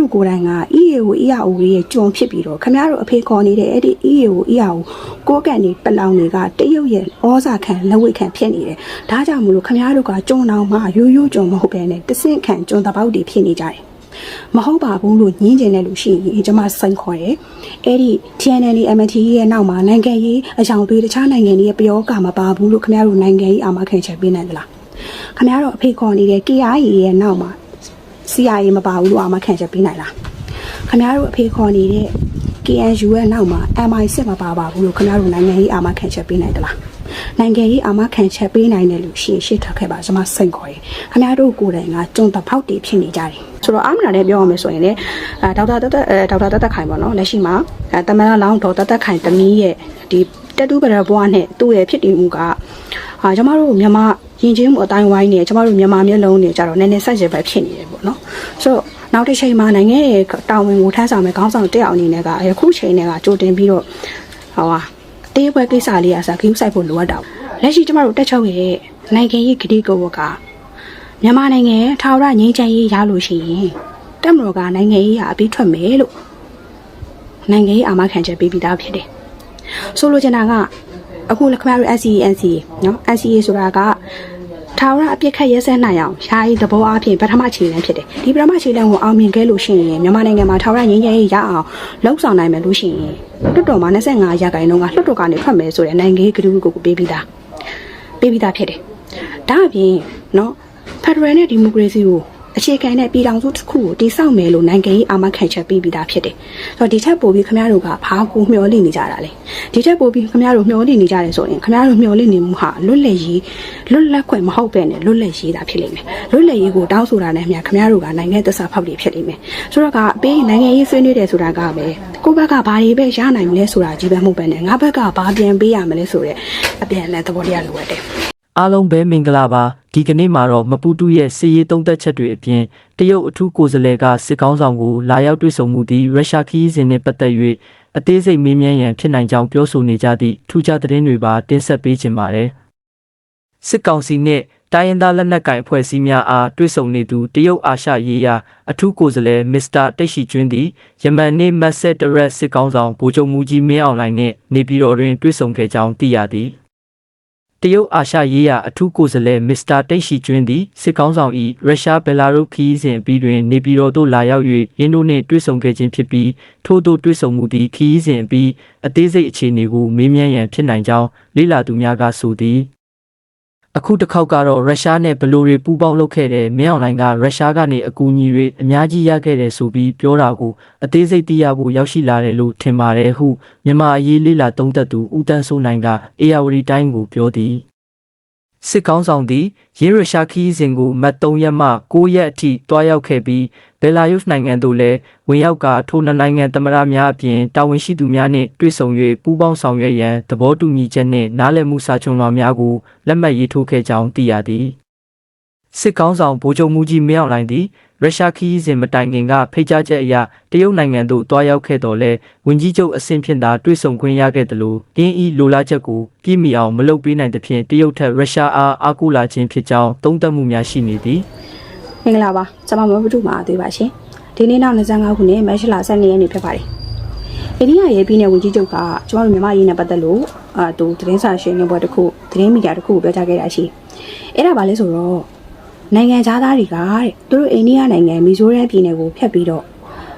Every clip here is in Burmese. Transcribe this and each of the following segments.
တို့ကိုယ်တိုင်က EAO EAO ရဲ့ကြုံဖြစ်ပြီးတော့ခမရတို့အဖေခေါ်နေတဲ့အဲ့ဒီ EAO EAO ကိုယ်ကန်နေပလောင်တွေကတရုတ်ရဲ့ဩဇာခံလက်ဝိတ်ခံဖြစ်နေတယ်ဒါကြောင့်မလို့ခမရတို့ကကြုံအောင်မှရိုးရိုးကြုံမဟုတ်ပဲနဲ့တဆင့်ခံကြုံတပေါက်တွေဖြစ်နေကြတယ်မဟုတ်ပါဘူးလို့ညင်းကျင်တဲ့လူရှိရင်ကျွန်မစိန်ခေါ်တယ်အဲ့ဒီ TNL MT ရဲ့နောက်မှာနိုင်ငံရေးအကြောင်းတွေတခြားနိုင်ငံတွေရဲ့ပြောကမပါဘူးလို့ခမရတို့နိုင်ငံရေးအာမခံချက်ပေးနိုင်သလားခမရတို့အဖေခေါ်နေတဲ့ KIA ရဲ့နောက်မှာ CIA မပါဘူးလို့အာမခံချက်ပေးနိုင်လားခင်ဗျားတို့အဖေခေါ်နေတဲ့ KNU ရဲ့နောက်မှာ MI6 မပါပါဘူးလို့ခင်ဗျားတို့နိုင်ငံရေးအာမခံချက်ပေးနိုင်သလားနိုင်ငံရေးအာမခံချက်ပေးနိုင်တယ်လို့ရှေ့ရှေ့ထွက်ခဲ့ပါကျွန်မစိတ်ခေါ်ရင်ခင်ဗျားတို့ကိုယ်တိုင်ကကြုံတဖောက်တည်ဖြစ်နေကြတယ်ဆိုတော့အာမနာနဲ့ပြောရမယ်ဆိုရင်လည်းအဲဒေါက်တာတက်တက်အဲဒေါက်တာတက်တက်ခိုင်ပေါ့နော်လက်ရှိမှာအဲတမန်တော်လောင်းဒေါက်တာတက်ခိုင်တမီးရဲ့ဒီတက်တူးပရဘွားနဲ့သူ့ရဲ့ဖြစ်တည်မှုကဟာကျမတို့မြန်မာ ယဉ်ကျေးမှုအတိုင်းဝိုင်းနဲ့ကျမတို့မြန်မာမျိုးလုံးတွေကြတော့နည်းနည်းဆက်ရပဲဖြစ်နေတယ်ပေါ့နော်ဆိုတော့နောက်တစ်ချိန်မှာနိုင်ငံရဲ့တာဝန်ကိုထမ်းဆောင်မဲ့ခေါင်းဆောင်တက်အောင်အနေနဲ့ကအခုချိန်နဲ့ကကြိုတင်ပြီးတော့ဟောပါတေးပွဲကိစ္စလေးအစားဂိမ်းဆိုင်ဖို့လိုအပ်တာလက်ရှိကျမတို့တက်ချုပ်ရဲ့နိုင်ငံရေးဂတိကဝတ်ကမြန်မာနိုင်ငံထာဝရငြိမ်းချမ်းရေးရလို့ရှိရင်တက်မတော်ကနိုင်ငံရေးအပြီးထွက်မယ်လို့နိုင်ငံရေးအာမခံချက်ပေးပြီးသားဖြစ်တယ်ဆိုလိုချင်တာကအခုလက်ခမရတို့ SCNC နော် SCA ဆိုတာက ထာဝရအပြစ်ခတ်ရဲစဲနိုင်အောင်ယာယီသဘောအဖြစ်ပထမခြေလှမ်းဖြစ်တယ်ဒီပထမခြေလှမ်းကိုအောင်မြင်ခဲ့လို့ရှိရင်မြန်မာနိုင်ငံမှာထာဝရငြိမ်းချမ်းရေးရအောင်လှုပ်ဆောင်နိုင်မယ်လို့ရှိရင်လွတ်တော်မှာ25ရာခိုင်နှုန်းကလွတ်တော်ကနေထွက်မယ်ဆိုတဲ့နိုင်ငံရေးကတိကိုကိုပေးပြီးသားပေးပြီးသားဖြစ်တယ်ဒါအပြင်နော်ဖက်ဒရယ်နဲ့ဒီမိုကရေစီကို အခြေခံတဲ့ပြည်ထောင်စုတစ်ခုကိုတည်ဆောက်မယ်လို့နိုင်ငံရေးအာမခံချက်ပေးပြီးသားဖြစ်တယ်။ဆိုတော့ဒီထက်ပိုပြီးခင်ဗျားတို့ကဘာကိုမျှော်လင့်နေကြတာလဲ။ဒီထက်ပိုပြီးခင်ဗျားတို့မျှော်လင့်နေကြတယ်ဆိုရင်ခင်ဗျားတို့မျှော်လင့်နေမှုဟာလွတ်လပ်ရေးလွတ်လပ်ခွင့်မဟုတ်ပဲနဲ့လွတ်လပ်ရေးတာဖြစ်လိမ့်မယ်။လွတ်လပ်ရေးကိုတောင်းဆိုတာနဲ့အများခင်ဗျားတို့ကနိုင်ငံသစ္စာဖောက်တွေဖြစ်လိမ့်မယ်။ဆိုတော့ကပေးနိုင်ငံရေးဆွေးနွေးတယ်ဆိုတာကပဲကိုယ့်ဘက်ကဘာတွေပဲရနိုင်မလဲဆိုတာကြီးပဲမဟုတ်ပဲနဲ့ငါဘက်ကဘာပြန်ပေးရမလဲဆိုတဲ့အပြန်အလှန်သဘောတရားလိုအပ်တယ်။ အားလုံးပဲမင်္ဂလာပါဒီကနေ့မှာတော့မပူတူရဲ့စီရေးသုံးသက်ချက်တွေအပြင်တရုတ်အထူးကိုယ်စားလှယ်ကစစ်ကောင်းဆောင်ကိုလာရောက်တွေ့ဆုံမှုသည့်ရုရှားခီးစဉ်နှင့်ပတ်သက်၍အသေးစိတ်မေးမြန်းရန်ဖြစ်နိုင်ကြောင်းပြောဆိုနေကြသည့်ထူးခြားသတင်းတွေပါတင်ဆက်ပေးခြင်းပါတယ်စစ်ကောင်စီနှင့်တိုင်းရင်းသားလက်နက်ကိုင်အဖွဲ့အစည်းများအားတွေ့ဆုံနေသူတရုတ်အာရှရေးရာအထူးကိုယ်စားလှယ်မစ္စတာတိတ်ရှိကျွင်းသည်ယမန်နေ့မက်ဆက်တရက်စစ်ကောင်းဆောင်ဗိုလ်ချုပ်မူကြီးမင်းအောင်လှိုင်နှင့်နေပြည်တော်တွင်တွေ့ဆုံခဲ့ကြောင်းသိရသည် တရုတ်အာရှရေးရာအထူးကိုယ်စားလှယ်မစ္စတာတိတ်ရှိကျွင်းသည်စစ်ကောင်းဆောင်၏ရုရှားဘယ်လာရုစ်ခီးစဉ်အပြီးတွင်နေပြည်တော်သို့လာရောက်၍ရင်းတို့နှင့်တွေ့ဆုံခဲ့ခြင်းဖြစ်ပြီးထို့သို့တွေ့ဆုံမှုသည်ခီးစဉ်အပြီးအသေးစိတ်အခြေအနေကိုမေးမြန်းရန်ဖြစ်နိုင်ကြောင်းလေ့လာသူများကဆိုသည် အခုတစ်ခေါက်ကတော့ရုရှားနဲ့ဘယ်လိုတွေပူးပေါင်းလုပ်ခဲ့တဲ့မင်းအောင်လှိုင်ကရုရှားကနေအကူအညီတွေအများကြီးရခဲ့တယ်ဆိုပြီးပြောတာကိုအသေးစိတ်သိရဖို့ရောက်ရှိလာတယ်လို့ထင်ပါတယ်ဟုမြန်မာအရေးလေ့လာသုံးသပ်သူဦးတန်းစိုးနိုင်ကအေယာဝတီတိုင်းကိုပြောသည် စစ်ကောင်းဆောင်သည်ရေရရှာခီးစဉ်ကိုမတ်3ရက်မှ9ရက်အထိတွားရောက်ခဲ့ပြီးဘယ်လာရုစ်နိုင်ငံသို့လည်းဝင်ရောက်ကထိုနှစ်နိုင်ငံသမ္မတများအပြင်တာဝန်ရှိသူများနှင့်တွေ့ဆုံ၍ပူးပေါင်းဆောင်ရွက်ရန်သဘောတူညီချက်နှင့်နားလည်မှုစာချွန်လွှာများကိုလက်မှတ်ရေးထိုးခဲ့ကြောင်းသိရသည် စစ်ကောင်းဆောင်ဗိုလ်ချုပ်မူကြီးမင်းအောင်လှိုင်သည်ရုရှားခီးစဉ်မတိုင်ခင်ကဖိတ်ကြားချက်အရတရုတ်နိုင်ငံသို့တွားရောက်ခဲ့တော်လဲဝင်ကြီးချုပ်အဆင့်ဖြင့်သာတွေ့ဆုံခွင့်ရခဲ့တယ်လို့အင်းဤလိုလားချက်ကိုပြည့်မီအောင်မလုပ်ပေးနိုင်သဖြင့်တရုတ်ထက်ရုရှားအားအားကိုးလာခြင်းဖြစ်ကြောင်းသုံးသပ်မှုများရှိနေသည်မင်္ဂလာပါကျွန်မမဘုဒ္ဓမှာသေးပါရှင်ဒီနေ့နောက်25ခုနှစ်မတ်လ12ရက်နေ့ဖြစ်ပါတယ်အိန္ဒိယရဲ့ပြည်နယ်ဝန်ကြီးချုပ်ကကျွန်တော်တို့မြန်မာရေးနဲ့ပတ်သက်လို့အာသူသတင်းစာရှင်းလင်းပွဲတစ်ခုသတင်းမီဒီယာတစ်ခုကိုပြောကြားခဲ့တာရှိအဲ့ဒါဘာလဲဆိုတော့ နိုင်ငံသားတွေကတဲ့သူတို့အိန္ဒိယနိုင်ငံမီဇိုရမ်ပြည်နယ်ကိုဖျက်ပြီးတော့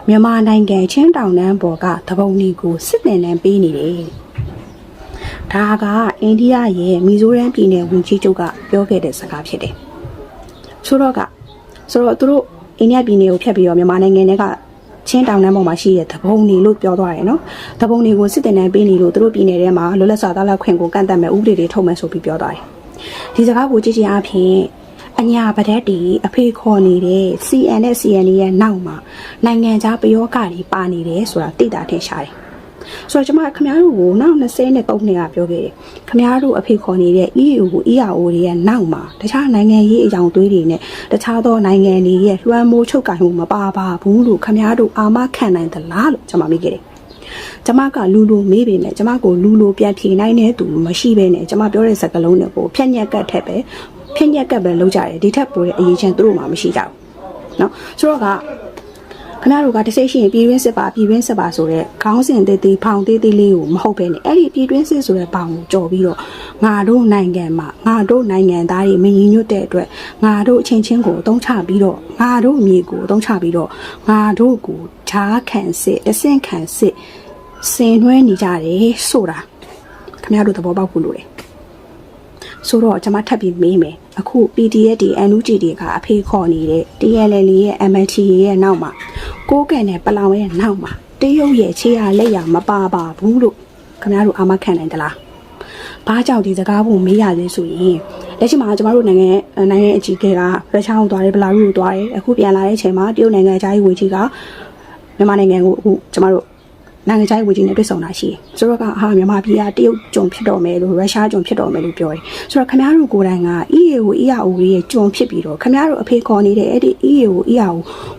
မြန်မာနိုင်ငံချင်းတောင်တန်းပေါ်ကသဘုံတွေကိုစစ်တင်နှံပေးနေတယ်ဒါကအိန္ဒိယရဲ့မီဇိုရမ်ပြည်နယ်ဝန်ကြီးချုပ်ကပြောခဲ့တဲ့စကားဖြစ်တယ်ဆိုတော့ကဆိုတော့သူတို့အိန္ဒိယပြည်နယ်ကိုဖျက်ပြီးတော့မြန်မာနိုင်ငံထဲကချင်းတောင်တန်းပေါ်မှာရှိတဲ့သဘုံတွေလို့ပြောသွားတယ်နော်။သဘုံတွေကိုစစ်တင်တန်းပေးနေလို့သူတို့ပြည်နယ်ထဲမှာလွတ်လပ်စွာသားလက်ခွင့်ကိုကန့်သတ်မဲ့ဥပဒေတွေထုတ်မယ်ဆိုပြီးပြောသွားတယ်။ဒီစကားကိုကြည့်ချင်းအဖြစ် အညာပဒက်တီအဖေခေါ်နေတဲ့ CN နဲ့ CN ရဲ့နောက်မှာနိုင်ငံခြားပယောဂတွေပါနေတယ်ဆိုတာသိတာထင်ရှားတယ်။ဆိုတော့ကျွန်မခမားတို့ကိုနောက်20နဲ့3နှစ်ကပြောခဲ့တယ်။ခမားတို့အဖေခေါ်နေတဲ့ EU ကို EAO တွေရဲ့နောက်မှာတခြားနိုင်ငံရေးအကြောင်းသွေးတွေနဲ့တခြားသောနိုင်ငံတွေရဲ့လွှမ်းမိုးချုပ်ကင်မှုမပါပါဘူးလို့ခမားတို့အာမခံနိုင်သလားလို့ကျွန်မမေးခဲ့တယ်။ကျမကလူလူမေးပေမဲ့ကျမကိုလူလူပြန်ဖြေနိုင်တဲ့သူမရှိဘဲနဲ့ကျမပြောတဲ့စကားလုံးတွေကိုဖြက်ညက်ကတ်ထက်ပဲ ဖြက်ညက်ကတ်ပဲလုပ်ကြတယ်ဒီထက်ပိုတဲ့အရေးချင်းသူတို့မှမရှိကြဘူးเนาะဆိုတော့က ခင်ဗျားတို့ကတစ်စိတ်ရှိရင်ပြည်တွင်းစစ်ပါပြည်တွင်းစစ်ပါဆိုတဲ့ခေါင်းစဉ်သေးသေးဖောင်သေးသေးလေးကိုမဟုတ်ပဲနဲ့အဲ့ဒီပြည်တွင်းစစ်ဆိုတဲ့ပေါင်ကိုကြော်ပြီးတော့ငါတို့နိုင်ငံမှာငါတို့နိုင်ငံသားတွေမညီညွတ်တဲ့အတွက်ငါတို့အချင်းချင်းကိုအသုံးချပြီးတော့ငါတို့အမြေကိုအသုံးချပြီးတော့ငါတို့ကိုဂျားခံစစ်အဆင့်ခံစစ်ဆင်နွှဲနေကြတယ်ဆိုတာခင်ဗျားတို့သဘောပေါက်ဖို့လိုတယ် ဆိုတော့ကျွန်မထပ်ပြီးမေးမယ်အခု PDF ဒီ NUG တွေကအဖေခေါ်နေတဲ့ TLL ရဲ့ MNT ရဲ့နောက်မှာကိုးကန်နဲ့ပလောင်ရဲ့နောက်မှာတရုတ်ရဲ့ခြေရလက်ရမပါပါဘူးလို့ခင်ဗျားတို့အာမခံနိုင်သလားဘာကြောင့်ဒီစကားပုံမေးရလဲဆိုရင်လက်ရှိမှာကျမတို့နိုင်ငံနိုင်ငံအကြီးအကဲကရုရှားကိုသွားတယ်ဘလာရုကိုသွားတယ်အခုပြန်လာတဲ့အချိန်မှာတရုတ်နိုင်ငံအကြီးဝန်ကြီးကမြန်မာနိုင်ငံကိုအခုကျမတို့ နိုင်ငံခြားရေးဝန်ကြီးနဲ့တွေ့ဆုံတာရှိတယ်။ဆိုတော့ကဟာမြန်မာပြည်ကတရုတ်ကြုံဖြစ်တော်မယ်လို့ရုရှားကြုံဖြစ်တော်မယ်လို့ပြောတယ်။ဆိုတော့ခမားတို့ကိုယ်တိုင်က EAO EAO ရဲ့ကြုံဖြစ်ပြီးတော့ခမားတို့အဖေခေါ်နေတဲ့အဲ့ဒီ EAO EAO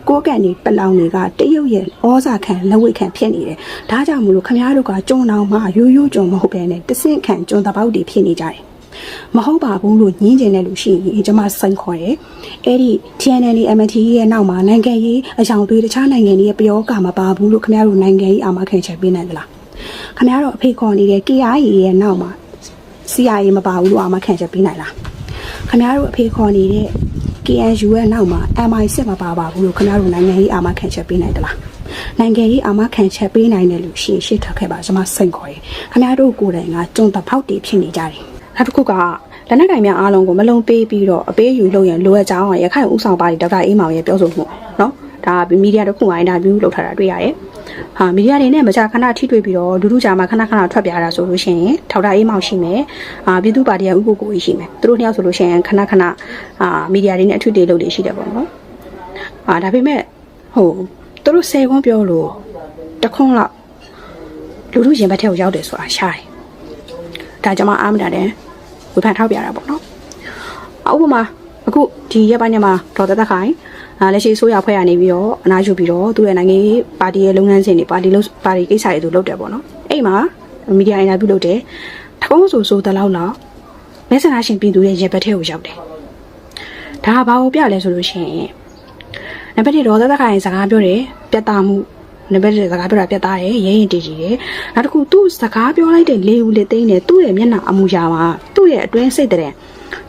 ကိုးကန်နေပလောင်တွေကတရုတ်ရဲ့ဩဇာခံလက်ဝဲခံဖြစ်နေတယ်။ဒါကြောင့်မလို့ခမားတို့ကကြုံအောင်မှရိုးရိုးကြုံမဟုတ်ဘဲနဲ့တဆင့်ခံကြုံတပေါက်တွေဖြစ်နေကြတယ်။ မဟုတ်ပါဘူးလို့ညင်းကျင်တဲ့လူရှိရင်ကျွန်မစိန်ခေါ်တယ်။အဲ့ဒီ TNL MT ရဲ့နောက်မှာနိုင်ငံရေးအကြောင်းတွေတခြားနိုင်ငံတွေရဲ့ပြောကမပါဘူးလို့ခင်ဗျားတို့နိုင်ငံရေးအာမခံချက်ပေးနိုင်သလား။ခင်ဗျားတို့အဖေခေါ်နေတဲ့ KIA ရဲ့နောက်မှာ CIA မပါဘူးလို့အာမခံချက်ပေးနိုင်လား။ခင်ဗျားတို့အဖေခေါ်နေတဲ့ KNU ရဲ့နောက်မှာ MI6 မပါပါဘူးလို့ခင်ဗျားတို့နိုင်ငံရေးအာမခံချက်ပေးနိုင်သလား။နိုင်ငံရေးအာမခံချက်ပေးနိုင်တဲ့လူရှိရှေ့ထပ်ခဲ့ပါကျွန်မစိန်ခေါ်တယ်။ခင်ဗျားတို့ကိုယ်တိုင်ကကြုံတဖောက်တွေဖြစ်နေကြတယ်။ နောက်တစ်ခုကလက်နက်ကင်များအားလုံးကိုမလုံပေးပြီးတော့အပေးယူလုပ်ရင်လိုအပ်ကြောင်းရခိုင်ဥဆောင်ပါတီဒေါက်တာအေးမောင်ရဲ့ပြောဆိုမှုနော်ဒါမီဒီယာတစ်ခုမှာအင်တာဗျူးလုပ်ထားတာတွေ့ရတယ်။ဟာမီဒီယာတွေနဲ့မကြာခဏထိတွေ့ပြီးတော့လူလူကြာမှာခဏခဏထွက်ပြတာဆိုလို့ရှိရင်ထောက်တာအေးမောင်ရှိမယ်။အာပြည်သူ့ပါတီရဲ့ဥပုကိုကြီးရှိမယ်။သူတို့နှစ်ယောက်ဆိုလို့ရှိရင်ခဏခဏအာမီဒီယာတွေနဲ့အထွတ်တွေလုပ်နေရှိတယ်ပေါ့နော်။အာဒါပေမဲ့ဟိုသူတို့၁၀ခွန်းပြောလို့တခွန်းလောက်လူလူရင်ဘတ်ထဲကိုရောက်တယ်ဆိုတာရှားတယ်။ဒါကျွန်မအားမတာတယ်။ ဝေဖန်ထောက်ပြတာပေါ့နော်။ဥပမာအခုဒီရက်ပိုင်းညမှာဒေါ်သက်သက်ခိုင်အာလက်ရှိအစိုးရဖွဲ့ရနေပြီးတော့အနာယူပြီးတော့သူ့ရဲ့နိုင်ငံရေးပါတီရဲ့လုပ်ငန်းစဉ်တွေပါတီလို့ပါတီကိစ္စတွေသူလုပ်တယ်ပေါ့နော်။အဲ့မှာမီဒီယာအင်တာဗျူးလုပ်တယ်။တကုံးဆိုဆိုတလောက်လောက်မဲဆန္ဒရှင်ပြည်သူရဲ့ရေဘက်ထဲကိုရောက်တယ်။ဒါကဘာကိုပြလဲဆိုလို့ရှိရင်နံပါတ်1ဒေါ်သက်သက်ခိုင်စကားပြောတယ်ပြတ်သားမှု နံပါတ်တွေစကားပြောတာပြတ်သားတယ်ရင်းရင်တည်တည်တယ်နောက်တစ်ခုသူ့စကားပြောလိုက်တဲ့လေဦးလေသိန်းနဲ့သူ့ရဲ့မျက်နှာအမူအရာမှာသူ့ရဲ့အတွင်းစိတ်တဲ့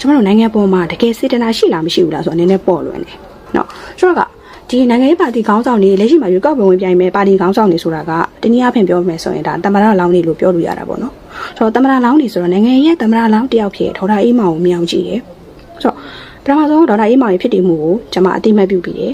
ကျွန်တော်တို့နိုင်ငံပေါ်မှာတကယ်စေတနာရှိလားမရှိဘူးလားဆိုတော့နည်းနည်းပေါ်လွင်တယ်နော်ကျွန်တော်ကဒီနိုင်ငံရေးပါတီခေါင်းဆောင်တွေလက်ရှိမှာရွေးကောက်ပွဲဝင်ပြိုင်မဲ့ပါတီခေါင်းဆောင်တွေဆိုတာကတနည်းအားဖြင့်ပြောမယ်ဆိုရင်ဒါတမရလောင်းနေလို့ပြောလို့ရတာပေါ့နော်ဆိုတော့တမရလောင်းနေဆိုတော့နိုင်ငံရဲ့တမရလောင်းတယောက်ဖြစ်ထော်ဒါအေးမောင်ကိုမြောင်ကြည့်တယ်ဆိုတော့ပထမဆုံးဒေါက်တာအေးမောင်ရဲ့ဖြစ်တည်မှုကိုကျွန်မအတိအမှတ်ပြုပြီးတယ်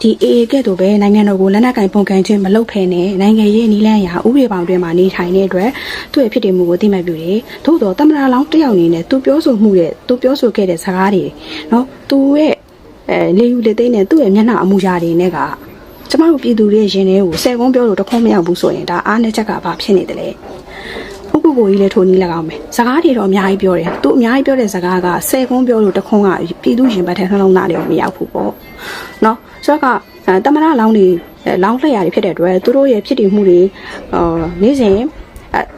ဒီ AA ကဲ့သို့ပဲနိုင်ငံတော်ကိုလက်နက်ကင်ပုံကန်ခြင်းမလုပ်ဖဲနဲ့နိုင်ငံရေးနီးလန်းရာဥပဒေပေါင်းတွင်မှနေထိုင်တဲ့အတွက်သူ့ရဲ့ဖြစ်တည်မှုကိုသိမှတ်ပြုတယ်။သို့တော့တမရလောင်းတယောက်အနေနဲ့သူပြောဆိုမှုတဲ့သူပြောဆိုခဲ့တဲ့စကားတွေနော်သူ့ရဲ့အဲလေယူလေသိနဲ့သူ့ရဲ့မျက်နှာအမူအရာတွေနဲ့ကကျမတို့ပြည်သူတွေရဲ့ရင်ထဲကိုဆယ်ကုန်းပြောလို့တခုံးမရောက်ဘူးဆိုရင်ဒါအားနဲ့ချက်ကဘာဖြစ်နေတယ်လဲ။ ကိုကိုကိုကြီးလည်းထိုနီး၎င်းပဲစကားတွေတော့အများကြီးပြောတယ်သူအများကြီးပြောတဲ့စကားက၁၀ခွန်းပြောလို့တခွန်းကပြည်သူရင်ပတ်ထဲနှလုံးသားတွေတော့မရောက်ဘူးပေါ့နော်ဆိုတော့ကတမနာလောင်းတွေလောင်းလှရတွေဖြစ်တဲ့အတွက်သူတို့ရဲ့ဖြစ်တည်မှုတွေဟောနေ့စဉ်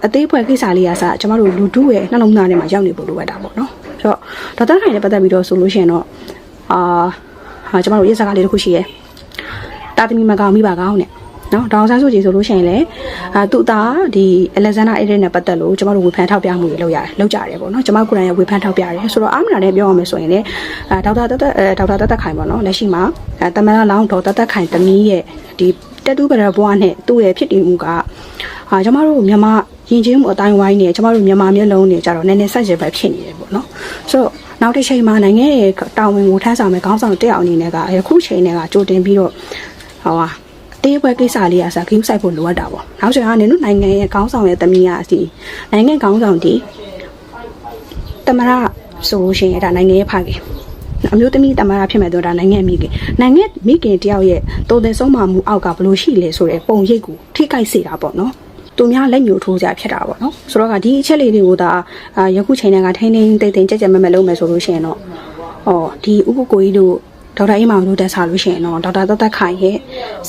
အသေးဖွဲကိစ္စလေးရာစကျွန်တော်တို့လူတုရဲ့နှလုံးသားထဲမှာရောက်နေဖို့လိုအပ်တာပေါ့နော်ဆိုတော့ဒေါက်တာခိုင်နဲ့ပတ်သက်ပြီးတော့ဆိုလို့ရှိရင်တော့အာကျွန်တော်တို့ရေးစကားလေးတစ်ခုရှိရယ်တာသမီမကောင်မိပါကောင်နဲ့ နော်ဒေါအောင်ဆန်းစုကြည်ဆိုလို့ရှိရင်လည်းအာသူ့သားဒီအလက်ဇန္ဒာအေဒရစ်နဲ့ပတ်သက်လို့ကျမတို့ဝေဖန်ထောက်ပြမှုတွေလုပ်ရတယ်လုပ်ကြရတယ်ပေါ့နော်ကျမကိုယ်တိုင်ရဝေဖန်ထောက်ပြရတယ်ဆိုတော့အာမနာနဲ့ပြောရမယ်ဆိုရင်လည်းအာဒေါက်တာတက်တက်အဲဒေါက်တာတက်တက်ခိုင်ပေါ့နော်လက်ရှိမှာအဲတမန်လောင်းဒေါက်တာတက်ခိုင်တမီးရဲ့ဒီတက်တူးပရဘွားနဲ့သူ့ရဲ့ဖြစ်တည်မှုကအာကျမတို့မြန်မာယဉ်ကျေးမှုအတိုင်းဝိုင်းနဲ့ကျမတို့မြန်မာမျက်လုံးတွေကြတော့နည်းနည်းဆက်ရပဲဖြစ်နေတယ်ပေါ့နော်ဆိုတော့နောက်တစ်ချိန်မှာနိုင်ငံရဲ့တာဝန်ကိုထမ်းဆောင်မဲ့ခေါင်းဆောင်တက်အောင်အနေနဲ့ကအခုချိန်နဲ့ကကြိုတင်ပြီးတော့ဟောပါ တေးပွဲကိစ္စလေးအစားဂိမ်းဆိုင်ဖို့လိုအပ်တာပေါ့နောက်ချိန်ကနေတို့နိုင်ငံရဲ့ခေါင်းဆောင်ရဲ့တမီးကဒီနိုင်ငံခေါင်းဆောင်ဒီတမရဆိုလို့ရှိရင်ဒါနိုင်ငံရဲ့ဖခင်အမျိုးသမီးတမရဖြစ်မဲ့တော့ဒါနိုင်ငံမိခင်နိုင်ငံမိခင်တယောက်ရဲ့တုံတင်ဆုံးမမှုအောက်ကဘလို့ရှိလဲဆိုတဲ့ပုံရိပ်ကိုထိခိုက်စေတာပေါ့နော်သူများလက်ညှိုးထိုးကြဖြစ်တာပေါ့နော်ဆိုတော့ကဒီအချက်လေးတွေကိုဒါအာယခုချိန်ကထိန်းထိန်းတိတ်တိတ်ကြက်ကြက်မက်မက်လုပ်မယ်ဆိုလို့ရှိရင်တော့ဟောဒီဥပကိုကြီးတို့ ဒေါက်တာအေးမောင်တို့တက်စားလို့ရှိရင်တော့ဒေါက်တာသက်သက်ခိုင်ရဲ့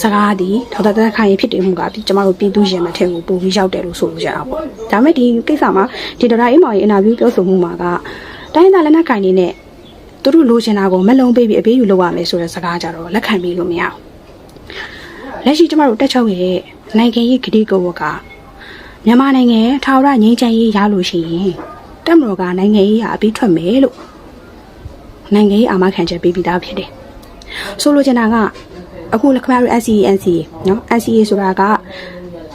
စကားဒီဒေါက်တာသက်သက်ခိုင်ရဲ့ဖြစ်တည်မှုကကျမတို့ပြည်သူရင်မထဲကိုပို့ပြီးရောက်တယ်လို့ဆိုလို့ရတာပေါ့ဒါမဲ့ဒီကိစ္စမှာဒီဒေါက်တာအေးမောင်ရဲ့အင်တာဗျူးပြောဆိုမှုမှာကတိုင်းသားလက်နက်ခိုင်နေနဲ့သူတို့လိုချင်တာကိုမလုံပေးပြီးအပေးယူလုပ်ရမယ်ဆိုတဲ့စကားကြတော့လက်ခံပြီးလို့မရဘူးလက်ရှိကျမတို့တက်ချုပ်ရဲ့နိုင်ငံရေးဂတိကဝတ်ကမြန်မာနိုင်ငံရဲ့ထာဝရငြိမ်းချမ်းရေးရလို့ရှိရင်တက်မတော်ကနိုင်ငံရေးအပြီးထွက်မယ်လို့ နိုင်ငံရေးအာမခံချက်ပေးပြီးသားဖြစ်တယ်ဆိုလိုချင်တာကအခုလက်ခမရ SCNC နော် NCA ဆိုတာက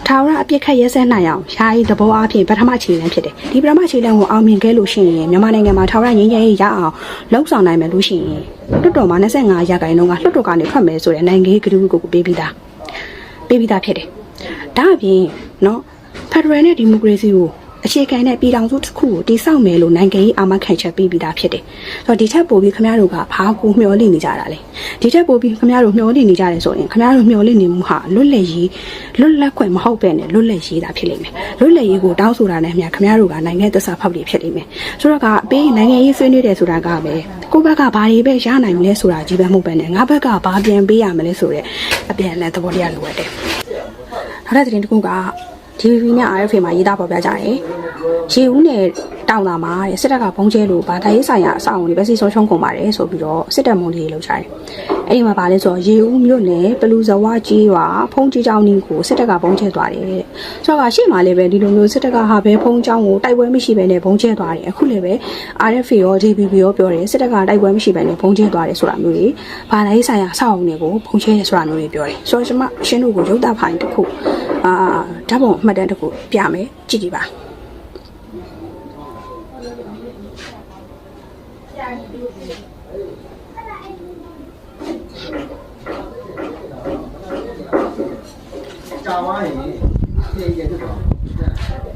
ထာဝရအပြစ်ခတ်ရဲစဲနိုင်အောင်ယာယီသဘောအဖြစ်ပထမခြေလှမ်းဖြစ်တယ်ဒီပထမခြေလှမ်းကိုအောင်မြင်ခဲ့လို့ရှိရင်မြန်မာနိုင်ငံမှာထာဝရငြိမ်းချမ်းရေးရအောင်လှုပ်ဆောင်နိုင်မယ်လို့ရှိရင်လွတ်တော်မှာ25ရာခိုင်နှုန်းကလွတ်တော်ကနေထွက်မယ်ဆိုတဲ့နိုင်ငံရေးဂရုကိုပေးပြီးသားပေးပြီးသားဖြစ်တယ်ဒါအပြင်နော်ဖက်ဒရယ်နဲ့ဒီမိုကရေစီကို အခြေခံတဲ့ပြည်ထောင်စုတစ်ခုကိုတည်ဆောက်မယ်လို့နိုင်ငံရေးအာမခံချက်ပေးပြီးသားဖြစ်တယ်။ဆိုတော့ဒီထက်ပိုပြီးခင်ဗျားတို့ကဘာကိုမျှော်လင့်နေကြတာလဲ။ဒီထက်ပိုပြီးခင်ဗျားတို့မျှော်လင့်နေကြတယ်ဆိုရင်ခင်ဗျားတို့မျှော်လင့်နေမှုဟာလွတ်လပ်ရေးလွတ်လပ်ခွင့်မဟုတ်ပဲနဲ့လွတ်လပ်ရေးတာဖြစ်လိမ့်မယ်။လွတ်လပ်ရေးကိုတောင်းဆိုတာနဲ့အမျှခင်ဗျားတို့ကနိုင်ငံသစ္စာဖောက်တွေဖြစ်လိမ့်မယ်။ဆိုတော့ကအပေးနိုင်ငံရေးဆွေးနွေးတယ်ဆိုတာကပဲကိုယ့်ဘက်ကဘာတွေပဲရနိုင်မလဲဆိုတာကြီးပဲမဟုတ်ပဲနဲ့ငါဘက်ကဘာပြန်ပေးရမလဲဆိုတဲ့အပြန်အလှန်သဘောတရားလိုအပ်တယ်။နောက်တဲ့သတင်းတစ်ခုက DVB နဲ့ RFA မှာရေးသားပေါ်ပြကြတယ်။ရေဦးနဲ့တောင်တာမှာတဲ့စစ်တပ်ကဘုံကျဲလို့ဗာတာရေးဆိုင်ရာအဆောက်အုံတွေပဲစီဆုံးချုံကုန်ပါတယ်ဆိုပြီးတော့စစ်တပ်မုံတွေလောက်ချတယ်။အဲ့ဒီမှာဗာလဲဆိုတော့ရေဦးမြို့နယ်ပလူဇဝကြီးရွာဖုံးကြီးကျောင်းနီးကိုစစ်တပ်ကဘုံကျဲသွားတယ်တဲ့။ဆိုတော့ကရှေ့မှာလည်းပဲဒီလိုမျိုးစစ်တပ်ကဟာပဲဖုံးကျောင်းကိုတိုက်ပွဲမရှိဘဲနဲ့ဘုံကျဲသွားတယ်။အခုလည်းပဲ RFA ရော DVB ရောပြောတယ်စစ်တပ်ကတိုက်ပွဲမရှိဘဲနဲ့ဘုံကျဲသွားတယ်ဆိုတာမျိုးတွေဗာတာရေးဆိုင်ရာအဆောက်အုံတွေကိုဘုံကျဲတယ်ဆိုတာမျိုးတွေပြောတယ်။ဆိုတော့ကျွန်မရှင်းတို့ကိုရုပ်သဖိုင်တစ်ခုအာဓာတ်ပုံအမှတ်တမ်းတစ်ခုပြမယ်ကြည့်ကြည့်ပါ။ တာဝါရင်သိရတဲ့တော့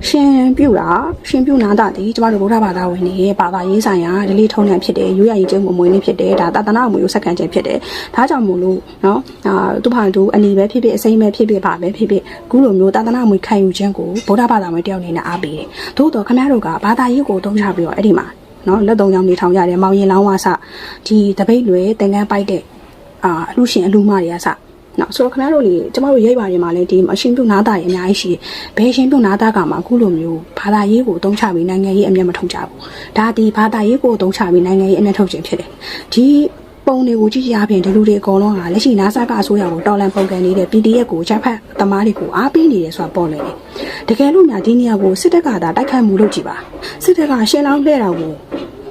ရှင်ပြုတာရှင်ပြုနာတာဒီကျမတို့ဗုဒ္ဓဘာသာဝင်တွေရဲ့ဘာသာရေးဆိုင်ရာဒလိထုံးတန်ဖြစ်တယ်ရိုးရာရေးကျုံမွေးနေဖြစ်တယ်ဒါသာသနာ့အမွေကိုစက္ကန့်ချက်ဖြစ်တယ်ဒါကြောင့်မို့လို့နော်အာသူဖာသူအနီပဲဖြစ်ဖြစ်အစိမ်းပဲဖြစ်ဖြစ်ပါပဲဖြစ်ဖြစ်အခုလိုမျိုးသာသနာ့အမွေခံယူခြင်းကိုဗုဒ္ဓဘာသာဝင်တယောက်အနေနဲ့အားပေးတယ်သို့တော့ခမရတို့ကဘာသာရေးကိုသုံးချပြီးတော့အဲ့ဒီမှာနော်လက်သုံးချောင်းနေထောင်ကြတယ်မောင်ရင်လောင်းဝါစဒီတပိတ်တွေသင်္ကန်းပိုက်တဲ့အာအလူရှင်အလူမတွေကစ နော်ဆိုတော့ခင်ဗျားတို့လေကျမတို့ရိပ်ပါတွေမှာလည်းဒီအရှင်ပြုနာတာတွေအများကြီးရှိတယ်။ဘယ်ရှင်ပြုနာတာကမှအခုလိုမျိုးဘာသာရေးကိုအသုံးချပြီးနိုင်ငံရေးအမျက်မထုတ်ကြဘူး။ဒါဒီဘာသာရေးကိုအသုံးချပြီးနိုင်ငံရေးအမျက်ထုတ်ခြင်းဖြစ်တယ်။ဒီပုံတွေကိုကြည့်ရပြင်ဒီလူတွေအကုန်လုံးကလက်ရှိ NASA ကအစိုးရကိုတော်လန်ပုံကန်နေတဲ့ PDF ကိုချက်ဖက်သမားတွေကိုအားပေးနေတယ်ဆိုတာပေါ်နေတယ်။တကယ်လို့များဒီနေရာကိုစစ်တပ်ကသာတိုက်ခိုက်မှုလုပ်ကြည့်ပါ။စစ်တပ်ကရှင်းလောင်းလှဲ့တာကို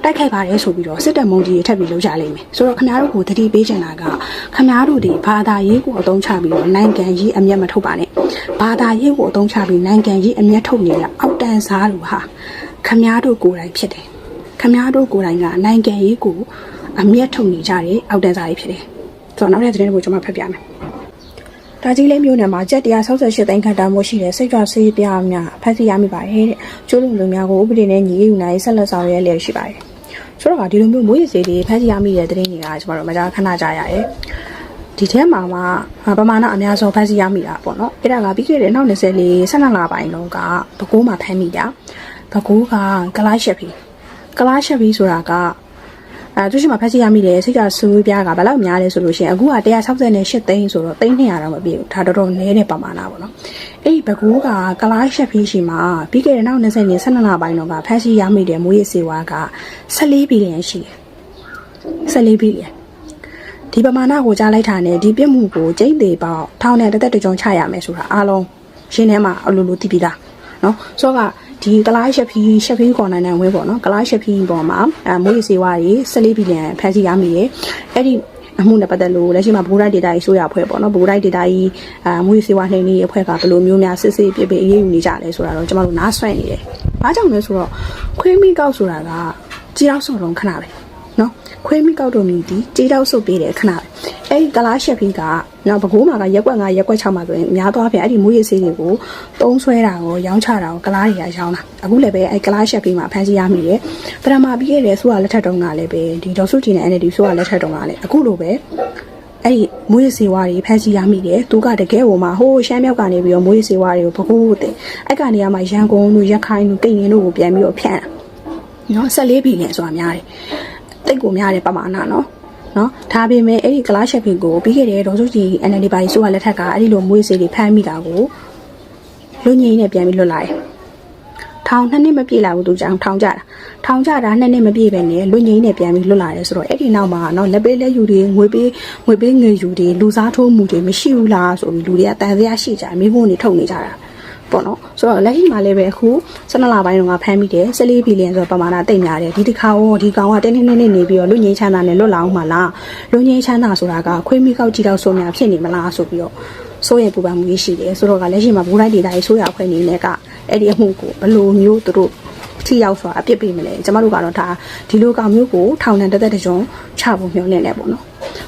တိုက်ခိုက်ပါတယ်ဆိုပြီးတော့စစ်တပ်မုံကြီးတွေထပ်ပြီးလုပ်ကြလိမ့်မယ်ဆိုတော့ခင်ဗျားတို့ကိုတတိပေးချင်တာကခင်ဗျားတို့ဒီဘာသာရေးကိုအသုံးချပြီးတော့နိုင်ငံရေးအမျက်မထုတ်ပါနဲ့ဘာသာရေးကိုအသုံးချပြီးနိုင်ငံရေးအမျက်ထုတ်နေတဲ့အောက်တန်းစားလူဟာခင်ဗျားတို့ကိုယ်တိုင်ဖြစ်တယ်ခင်ဗျားတို့ကိုယ်တိုင်ကနိုင်ငံရေးကိုအမျက်ထုတ်နေကြတဲ့အောက်တန်းစားတွေဖြစ်တယ်ဆိုတော့နောက်တဲ့သတင်းကိုကျွန်မဖတ်ပြမယ်ဒါကြီးလေးမျိုးနယ်မှာကြက်168သိန်းခန့်တန်းမှုရှိတဲ့စိတ်ကြွဆေးပြားများဖမ်းဆီးရမိပါတယ်တဲ့ကျိုးလုံလူများကိုဥပဒေနဲ့ညီယူနိုင်ဆက်လက်ဆောင်ရွက်လျက်ရှိပါတယ် ဆိုတော့ဒီလိုမျိုးမိုးရေစေးတွေဖမ်းဆီးရမိတဲ့သတင်းတွေကကျွန်တော်တို့မကြာခဏကြားရတယ်ဒီထဲမှာမှပမာဏအများဆုံးဖမ်းဆီးရမိတာပေါ့နော်အဲ့ဒါကပြီးခဲ့တဲ့နောက်20လေး12လပိုင်းလုံးကဘကိုးမှာဖမ်းမိတာဘကိုးကကလားရှက်ဖီကလားရှက်ဖီဆိုတာက အဲသူရှိမှဖက်စီရမိတယ်စိတ်ကဆူပြားကဘယ်လောက်များလဲဆိုလို့ရှိရင်အခုက168သိန်းဆိုတော့သိန်း200တော့မပြည့်ဘူးဒါတော်တော်နည်းတဲ့ပမာဏပေါ့နော်အဲ့ဒီဘကူးကကလားရှက်ဖီရှိမှာပြီးခဲ့တဲ့နောက်20နှစ်12လပိုင်းတော့ကဖက်စီရမိတယ်မွေးရစေဝါက14ဘီလီယံရှိတယ်14ဘီလီယံဒီပမာဏကိုကြားလိုက်တာနဲ့ဒီပြစ်မှုကိုကျိတ်သေးပေါက်ထောင်နဲ့တစ်သက်တစ်ကြုံချရမယ်ဆိုတာအားလုံးရှင်းထဲမှာအလိုလိုသိပြီးသားနော်ဆိုတော့က ဒီကလားရှက်ဖီရှက်ဖီကော်နိုင်နိုင်ဝဲပေါ့နော်ကလားရှက်ဖီပေါ်မှာအဲမွေးစေဝါကြီး14ဘီလီယံဖန်စီရမိတယ်အဲ့ဒီအမှုနဲ့ပတ်သက်လို့လက်ရှိမှာဘူရိုက်ဒေတာကြီးဆိုရအဖွဲ့ပေါ့နော်ဘူရိုက်ဒေတာကြီးအာမွေးစေဝါနှိမ့်နေအဖွဲ့ကဘယ်လိုမျိုးများစစ်စစ်ပြပြအေးအေးယူနေကြလဲဆိုတာတော့ကျွန်တော်တို့နားဆွဲနေတယ်။ဘာကြောင့်လဲဆိုတော့ခွေးမိကောက်ဆိုတာကကြီးတော့စုံလုံးခဏပဲ နော်ခွေးမိကောက်တို့မြည်ဒီကြီးတော့စုပ်ပေးတယ်ခဏပဲအဲ့ဒီကလားရှက်ဖီကနော်ဘကိုးမှာကရက်ွက်၅ရက်ွက်6မှာဆိုရင်အများသောအားဖြင့်အဲ့ဒီမွေးရစေးတွေကိုတုံးဆွဲတာကိုရောင်းချတာကိုကလားတွေကရောင်းတာအခုလည်းပဲအဲ့ကလားရှက်ဖီမှာဖမ်းဆီးရမိတယ်ပထမပြီးခဲ့တဲ့ဆိုကလက်ထက်တုန်းကလည်းပဲဒီဒေါ်စုကြည်နဲ့ NLD ဆိုကလက်ထက်တုန်းကလည်းအခုလိုပဲအဲ့ဒီမွေးစေဝါတွေဖမ်းဆီးရမိတယ်သူကတကယ်ဟိုမှာဟိုးရှမ်းမြောက်ကနေပြီးတော့မွေးစေဝါတွေကိုဘကိုးတဲ့အဲ့ကနေရာမှာရန်ကုန်တို့ရက်ခိုင်တို့ကိန်းရင်တို့ကိုပြန်ပြီးတော့ဖြန့်တာနော်14ဘီလီယံဆိုတာများတယ် တိတ်ကိုများတယ်ပမာဏနော်နော်ဒါပေမဲ့အဲ့ဒီကလားရှက်ဖီကိုပြီးခဲ့တဲ့ဒေါ်စုကြည် NLD ပါတီဆိုကလက်ထက်ကအဲ့ဒီလိုမွေးစေးတွေဖမ်းမိတာကိုလူငင်းနဲ့ပြန်ပြီးလွတ်လာတယ်ထောင်နှစ်နှစ်မပြည့်လာဘူးသူကြောင့်ထောင်ကြတာထောင်ကြတာနှစ်နှစ်မပြည့်ပဲနဲ့လွတ်ငိမ့်နဲ့ပြန်ပြီးလွတ်လာတယ်ဆိုတော့အဲ့ဒီနောက်မှာနော်လက်ပေးလက်ယူတွေငွေပေးငွေပေးငွေယူတွေလူစားထိုးမှုတွေမရှိဘူးလားဆိုပြီးလူတွေကတန်စရာရှိကြတယ်မိဖို့နေထုတ်နေကြတာ ပေါ့နော်ဆိုတော့လက်ရှိမှာလည်းပဲအခု12လပိုင်းတုန်းကဖမ်းမိတယ်14ဘီလီယံဆိုတော့ပမာဏတိတ်များတယ်ဒီတစ်ခါရောဒီကောင်ကတင်းတင်းတင်းနေပြီးတော့လူငိမ့်ချမ်းသာနဲ့လွတ်လာအောင်မလားလူငိမ့်ချမ်းသာဆိုတာကခွေးမိကောက်ကြည့်တော့ဆိုများဖြစ်နေမလားဆိုပြီးတော့စိုးရိမ်ပူပန်မှုရှိတယ်ဆိုတော့ကလက်ရှိမှာဘူတိုင်းဒေတာရေးဆိုးရအဖွဲ့နေနဲ့ကအဲ့ဒီအမှုကိုဘယ်လိုမျိုးသူတို့ထိရောက်စွာအပြစ်ပေးမလဲကျမတို့ကတော့ဒါဒီလိုကောင်မျိုးကိုထောင်နဲ့တက်တက်တကြုံချဖို့မျှော်လင့်နေပေါ့နော်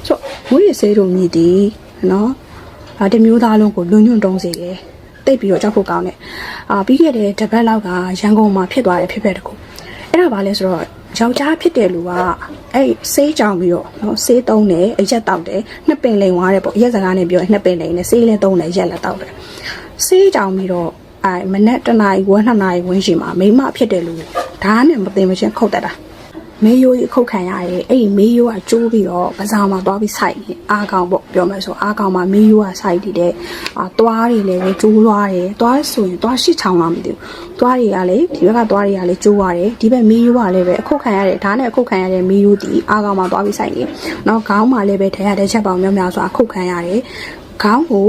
ဆိုတော့မွေးရစေးတို့မြည်တည်နော်ဒါတမျိုးသားလုံးကိုလွန်ညွန့်တုံးစေတယ် တိတ်ပြီးတော့ကြောက်ဖို့ကောင်းတယ်အာပြီးခဲ့တဲ့တပတ်လောက်ကရန်ကုန်မှာဖြစ်သွားတဲ့ဖြစ်ဖြစ်တကူအဲ့ဒါဘာလဲဆိုတော့ယောက်ျားဖြစ်တဲ့လူကအဲ့ဆေးကြောင်ပြီးတော့နော်ဆေးတုံးတယ်အရက်တောက်တယ်နှစ်ပင်လိန်သွားတယ်ပေါ့အရက်စကားနဲ့ပြောရင်နှစ်ပင်လိန်နဲ့ဆေးလည်းတုံးတယ်ရက်လည်းတောက်တယ်ဆေးကြောင်ပြီးတော့အဲမနေ့တနာရီဝက်နှစ်နာရီဝန်းရှိမှာမိမဖြစ်တယ်လူဓာတ်နဲ့မသိမချင်းခုတ်တတ်တာ မေးရိုးကြီးခုတ်ခံရတယ်အဲ့ဒီမေးရိုးကကျိုးပြီးတော့ပဇာမှာသွားပြီးစိုက်နေအားကောင်ပေါ့ပြောမယ်ဆိုအားကောင်မှာမေးရိုးကစိုက်တည်တဲ့အာသွားတွေလည်းပဲကျိုးသွားတယ်သွားဆိုရင်သွားရှစ်ချောင်းလားမသိဘူးသွားတွေကလည်းဒီဘက်ကသွားတွေကလည်းကျိုးသွားတယ်ဒီဘက်မေးရိုးကလည်းပဲအခုတ်ခံရတဲ့ဓာတ်နဲ့အခုတ်ခံရတဲ့မေးရိုးတီအားကောင်မှာသွားပြီးစိုက်နေနောက်ခေါင်းမှာလည်းပဲထဲရတဲ့ချက်ပေါင်များများဆိုအခုတ်ခံရတယ်ခေါင်းကို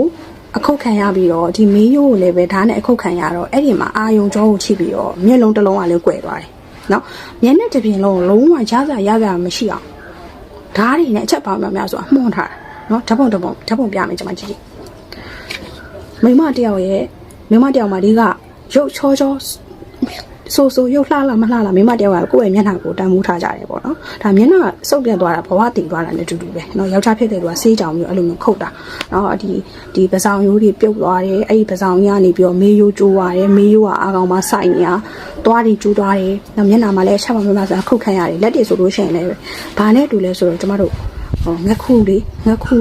အခုတ်ခံရပြီးတော့ဒီမေးရိုးကိုလည်းပဲဓာတ်နဲ့အခုတ်ခံရတော့အဲ့ဒီမှာအာယုံကြောကိုချိပြီးတော့မျက်လုံးတစ်လုံးကလည်းကွယ်သွားတယ် နော်မျက်နှာတစ်ပြင်လုံးလုံးဝရစရရမရှိအောင်ဓာတ်တွေနဲ့အချက်ပေါင်းများများဆိုတာမှုန်းထားတာနော်ဓာတ်ပုံဓာတ်ပုံဓာတ်ပုံပြမယ်ကျွန်မကြည့်ကြည့်မိမတယောက်ရဲ့မိမတယောက်မှာဒီကရုပ်ချောချော ဆိုဆိုရုပ်လှလာမလှလာမိမတယောက်ကကိုယ့်ရဲ့မျက်နှာကိုတန်မိုးထားကြတယ်ပေါ့နော်ဒါမျက်နှာစုပ်ပြတ်သွားတာဘဝတည်သွားတာနဲ့တူတူပဲနော်ယောက်ျားဖြစ်တဲ့သူကဆေးကြောင်ပြီးအဲ့လိုမျိုးခုတ်တာနော်ဒီဒီပစောင်ရိုးတွေပြုတ်သွားတယ်အဲ့ဒီပစောင်ကြီးကနေပြီးတော့မေးရိုးကျိုးသွားတယ်မေးရိုးကအာကောင်မှစိုက်နေတာသွားတွေကျိုးသွားတယ်နောက်မျက်နှာမှာလည်းအချက်မှမမှဆိုတာခုတ်ခံရတယ်လက်တွေဆိုလို့ရှိရင်လည်းဘာနဲ့တူလဲဆိုတော့ကျမတို့ဟောငက်ခုလေးငက်ခု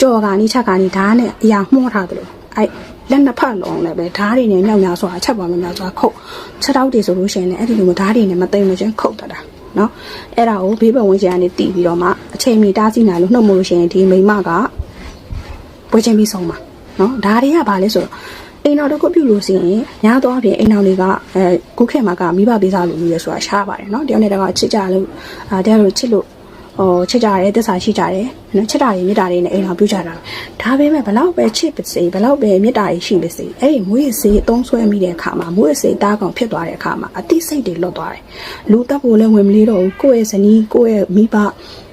ကြော်ကနေချက်ကနေဓာတ်နဲ့အရာမှုတ်ထားတယ်လို့အဲ့ လက်နှစ်ဖက်လုံးလည်းပဲဓာတ်တွေနဲ့ညောင်ညာဆိုတာအချက်ပါမများဆိုတာခုတ်ချက်တောက်တွေဆိုလို့ရှိရင်လည်းအဲ့ဒီလိုမျိုးဓာတ်တွေနဲ့မသိမချင်းခုတ်တတ်တာနော်အဲ့ဒါကိုဘေးပတ်ဝန်းကျင်ကနေတီးပြီးတော့မှအချိန်မီတားဆီးနိုင်လို့နှုတ်မလို့ရှိရင်ဒီမိမကပွဲချင်းပြီးဆုံးပါနော်ဓာတ်တွေကဘာလဲဆိုတော့အိမ်တော်တစ်ခုပြုလို့ရှိရင်ညားသွားပြင်အိမ်တော်တွေကအဲခုခေတ်မှာကမိဘပေးစားလို့လို့ရဆိုတာရှားပါတယ်နော်တယောက်နဲ့တယောက်ကချစ်ကြလို့အာတယောက်တို့ချစ်လို့ ဟိုချစ်ကြတယ်တစ္ဆာရှိကြတယ်နော်ချစ်တာတွေမေတ္တာတွေနဲ့အိမ်တော်ပြုကြတာဒါပေမဲ့ဘလောက်ပဲချစ်ပါစေဘလောက်ပဲမေတ္တာတွေရှိပါစေအဲ့ဒီမွေးစေးအသုံးဆွဲမိတဲ့အခါမှာမွေးစေးတားကောင်ဖြစ်သွားတဲ့အခါမှာအတိစိတ်တွေလွတ်သွားတယ်လူတက်ဖို့လည်းဝင်မလေးတော့ဘူးကိုယ့်ရဲ့ဇနီးကိုယ့်ရဲ့မိဘ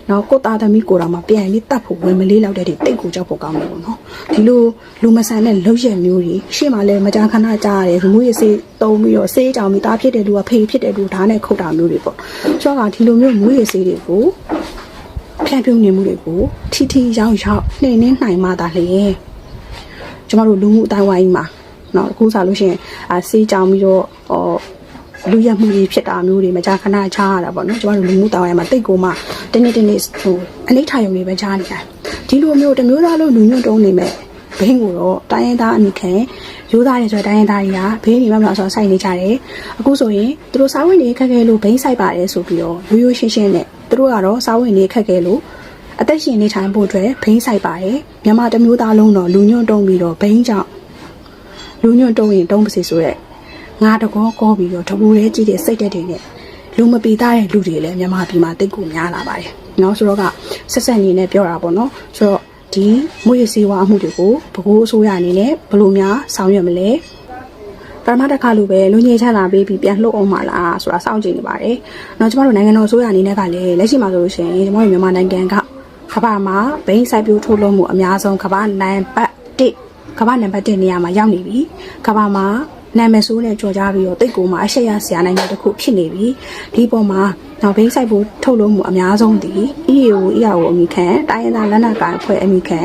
နော်ကိုသားသမီးကိုယ်တော်မှာပြန်ပြီးတတ်ဖို့ဝင်မလေးလောက်တဲ့တိတ်ကိုကြောက်ဖို့ကောင်းတယ်ပေါ့နော်ဒီလိုလူမဆန်တဲ့လောက်ရက်မျိုးတွေရှေ့မှာလည်းမကြာခဏကြားရတယ်လူမျိုးရေးစေးတုံးပြီးတော့စေးကြောင်ပြီးသားဖြစ်တဲ့လူကဖေးဖြစ်တဲ့လူဓာတ်နဲ့ခုတ်တာမျိုးတွေပေါ့ဆိုတော့ဒီလိုမျိုးမျိုးရေးစေးတွေကိုဖြန့်ဖြူးနေမှုတွေကိုထီထီရောက်ရောက်နှိမ်နှင်းနိုင်မှသာလေကျမတို့လူမှုအတိုင်းဝိုင်းမှာနော်အခုဆိုလို့ရှိရင်အာစေးကြောင်ပြီးတော့ဟော လူရမှုကြီးဖြစ်တာမျိုးတွေမကြာခဏချားရတာပေါ့နော်ကျမတို့လူမှုတောင်းရမှာတိတ်ကိုမှတနေ့တနေ့ဟိုအနိဋ္ဌာယုံတွေပဲချားနေတယ်ဒီလိုမျိုးတစ်မျိုးသားလုံးလူညွတ်တုံးနေမဲ့ဘင်းကိုတော့တိုင်းရင်းသားအမိခံရိုးသားတယ်ဆိုတော့တိုင်းရင်းသားတွေကဘင်းနေမှမလားဆိုတော့စိုက်နေကြတယ်အခုဆိုရင်သူတို့စားဝင်နေခက်ခဲလို့ဘင်းစိုက်ပါတယ်ဆိုပြီးတော့ရိုးရိုးရှင်းရှင်းနဲ့သူတို့ကတော့စားဝင်နေခက်ခဲလို့အသက်ရှင်နေထိုင်ဖို့အတွက်ဘင်းစိုက်ပါတယ်မြန်မာတစ်မျိုးသားလုံးတော့လူညွတ်တုံးပြီးတော့ဘင်းကြောင့်လူညွတ်တုံးရင်တုံးပါစေဆိုရက် ငါတကောကောပြီးတော့တမူရဲကြည့်တဲ့စိတ်တက်တွေနဲ့လူမပီသားတဲ့လူတွေလည်းမြန်မာပြည်မှာတိတ်ကိုများလာပါတယ်။နော်ဆိုတော့ကဆက်ဆက်နေနဲ့ပြောတာပေါ့နော်။ဆိုတော့ဒီမွေစေဝါအမှုတွေကိုဘကိုးအစိုးရအနေနဲ့ဘယ်လိုများဆောင်ရွက်မလဲ။ပရမတခါလိုပဲလူငယ်ချလာပေးပြီးပြန်လှုပ်အောင်မလားဆိုတာစောင့်ကြည့်နေပါတယ်။နော်ကျမတို့နိုင်ငံတော်အစိုးရအနေနဲ့ကလည်းလက်ရှိမှာဆိုလို့ရှိရင်ကျမတို့မြန်မာနိုင်ငံကကမ္ဘာမှာဘိန်းစိုက်ပျိုးထုတ်လုပ်မှုအများဆုံးကမ္ဘာနံပါတ်1ကမ္ဘာနံပါတ်1နေရာမှာရောက်နေပြီ။ကမ္ဘာမှာ နာမည်ဆိုးနဲ့ကြော်ကြပြီးတော့တိတ်ကိုမှအရှက်ရဆရာနိုင်ငံတစ်ခုဖြစ်နေပြီဒီပေါ်မှာနောက်ဘိန်းဆိုင်ဖို့ထုတ်လို့မှုအများဆုံးဒီ EAO EAO အမိခံတိုင်းရင်းသားလက်နက်ကိုင်အဖွဲ့အမိခံ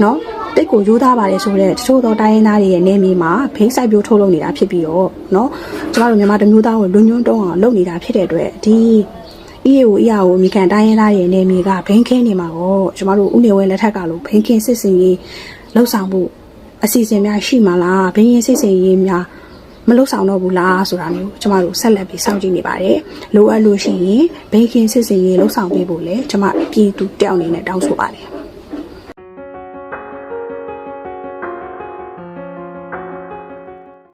เนาะတိတ်ကိုရိုးသားပါတယ်ဆိုတော့တချို့သောတိုင်းရင်းသားတွေရဲ့နေမြေမှာဘိန်းဆိုင်ပြိုးထုတ်လုပ်နေတာဖြစ်ပြီးတော့เนาะကျမတို့မြန်မာတမျိုးသားကိုလွန်ညွန်းတုံးအောင်လုပ်နေတာဖြစ်တဲ့အတွက်ဒီ EAO EAO အမိခံတိုင်းရင်းသားရဲ့နေမြေကဘိန်းခင်းနေမှာတော့ကျမတို့ဥနေဝဲလက်ထက်ကလို့ဘိန်းခင်းစစ်စင်ရေးလှုပ်ဆောင်ဖို့အစီအစဉ်များရှိမှာလားဘိန်းရင်စစ်စင်ရေးများ မလုဆောင်တော့ဘူးလားဆိုတာမျိုးကျမတို့ဆက်လက်ပြီးစောင့်ကြည့်နေပါတယ်လိုအပ်လို့ရှိရင်ဘေးကင်းစစ်စင်ရေးလှုပ်ဆောင်ပေးဖို့လည်းကျမပြည်သူတယောက်အနေနဲ့တောင်းဆိုပါတယ်